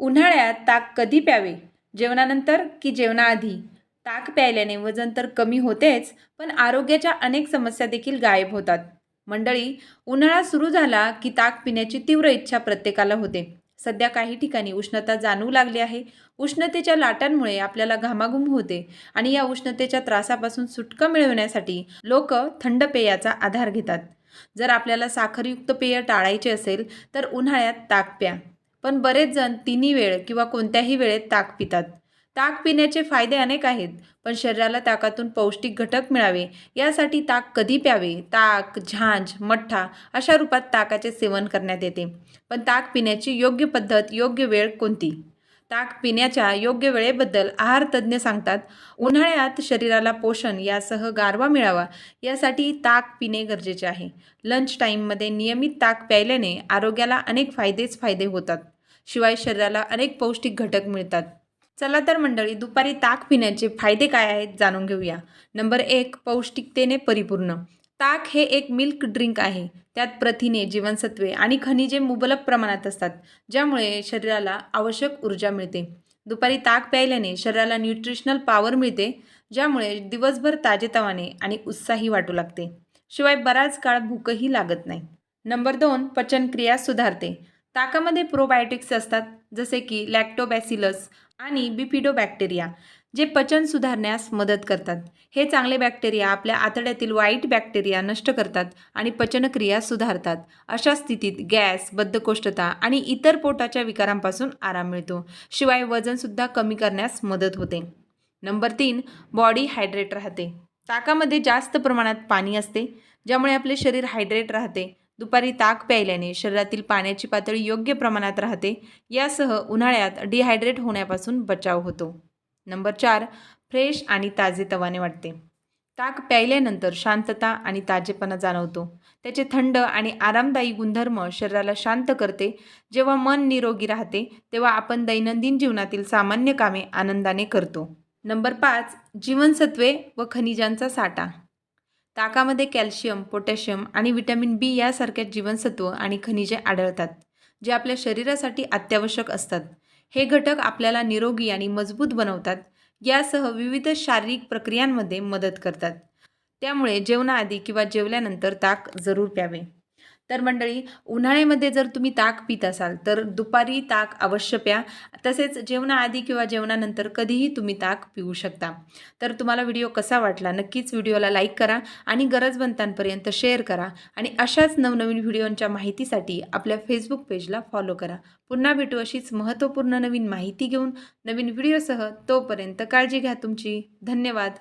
उन्हाळ्यात ताक कधी प्यावे? जेवणानंतर की जेवणाआधी? ताक प्यायल्याने वजन तर कमी होतेच पण आरोग्याच्या अनेक समस्या देखील गायब होतात. मंडळी उन्हाळा सुरू झाला की ताक पिण्याची तीव्र इच्छा प्रत्येकाला होते. सध्या काही ठिकाणी उष्णता जाणवू लागली आहे. उष्णतेच्या लाटांमुळे आपल्याला घामाघूम होते आणि या उष्णतेच्या त्रासापासून सुटका मिळवण्यासाठी लोक थंड पेयाचा आधार घेतात. जर आपल्याला साखरयुक्त पेय टाळायचे असेल तर उन्हाळ्यात ताक प्या. पण बरेच जण तिन्ही वेळ किंवा कोणत्याही वेळेत ताक पितात. ताक पिण्याचे फायदे अनेक आहेत पण शरीराला ताकातून पौष्टिक घटक मिळावे यासाठी ताक कधी प्यावे? ताक झांज मठ्ठा अशा रूपात ताकाचे सेवन करण्यात येते. पण ताक पिण्याची योग्य पद्धत योग्य वेळ कोणती? ताक पिण्याच्या योग्य वेळेबद्दल आहार तज्ज्ञ सांगतात उन्हाळ्यात शरीराला पोषण यासह गारवा मिळावा यासाठी ताक पिणे गरजेचे आहे. लंच टाईममध्ये नियमित ताक प्यायल्याने आरोग्याला अनेक फायदेच फायदे होतात. शिवाय शरीराला अनेक पौष्टिक घटक मिळतात. चला तर मंडळी दुपारी ताक पिण्याचे फायदे काय आहेत जाणून घेऊया. नंबर एक पौष्टिकतेने परिपूर्ण. ताक हे एक मिल्क ड्रिंक आहे. त्यात प्रथिने जीवनसत्वे आणि खनिजे मुबलक प्रमाणात असतात ज्यामुळे शरीराला आवश्यक ऊर्जा मिळते. दुपारी ताक प्यायल्याने शरीराला न्यूट्रिशनल पॉवर मिळते ज्यामुळे दिवसभर ताजेतवाने आणि उत्साही वाटू लागते. शिवाय बराच काळ भूकही लागत नाही. नंबर दोन पचनक्रिया सुधारते. ताकामध्ये प्रोबायोटिक्स असतात जसे की लॅक्टोबॅसिलस आणि बिफिडो बॅक्टेरिया जे पचन सुधारण्यास मदत करतात. हे चांगले बॅक्टेरिया आपल्या आतड्यातील वाईट बॅक्टेरिया नष्ट करतात आणि पचनक्रिया सुधारतात. अशा स्थितीत गॅस बद्धकोष्ठता आणि इतर पोटाच्या विकारांपासून आराम मिळतो. शिवाय वजनसुद्धा कमी करण्यास मदत होते. नंबर तीन बॉडी हायड्रेट राहते. ताकामध्ये जास्त प्रमाणात पाणी असते ज्यामुळे आपले शरीर हायड्रेट राहते. दुपारी ताक प्यायल्याने शरीरातील पाण्याची पातळी योग्य प्रमाणात राहते. यासह उन्हाळ्यात डिहायड्रेट होण्यापासून बचाव होतो. नंबर चार फ्रेश आणि ताजेतवाने वाटते. ताक प्यायल्यानंतर शांतता आणि ताजेपणा जाणवतो. त्याचे थंड आणि आरामदायी गुणधर्म शरीराला शांत करते. जेव्हा मन निरोगी राहते तेव्हा आपण दैनंदिन जीवनातील सामान्य कामे आनंदाने करतो. नंबर पाच जीवनसत्वे व खनिजांचा साठा. ताकामध्ये कॅल्शियम पोटॅशियम आणि विटॅमिन बी यासारख्या जीवनसत्व आणि खनिजे आढळतात जे आपल्या शरीरासाठी अत्यावश्यक असतात. हे घटक आपल्याला निरोगी आणि मजबूत बनवतात यासह विविध शारीरिक प्रक्रियांमध्ये मदत करतात. त्यामुळे जेवणाआधी किंवा जेवल्यानंतर ताक जरूर प्यावे. तर मंडळी उन्हाळ्यामध्ये जर तुम्ही ताक पित असाल तर दुपारी ताक अवश्य प्या. तसेच जेवणाआधी किंवा जेवणानंतर कधीही तुम्ही ताक पिऊ शकता. तर तुम्हाला व्हिडिओ कसा वाटला नक्कीच व्हिडिओला लाईक करा आणि गरजवंतांपर्यंत शेअर करा आणि अशाच नवनवीन व्हिडिओंच्या माहितीसाठी आपल्या फेसबुक पेजला फॉलो करा. पुन्हा भेटू अशीच महत्त्वपूर्ण नवीन माहिती घेऊन नवीन व्हिडिओसह तोपर्यंत काळजी घ्या तुमची. धन्यवाद.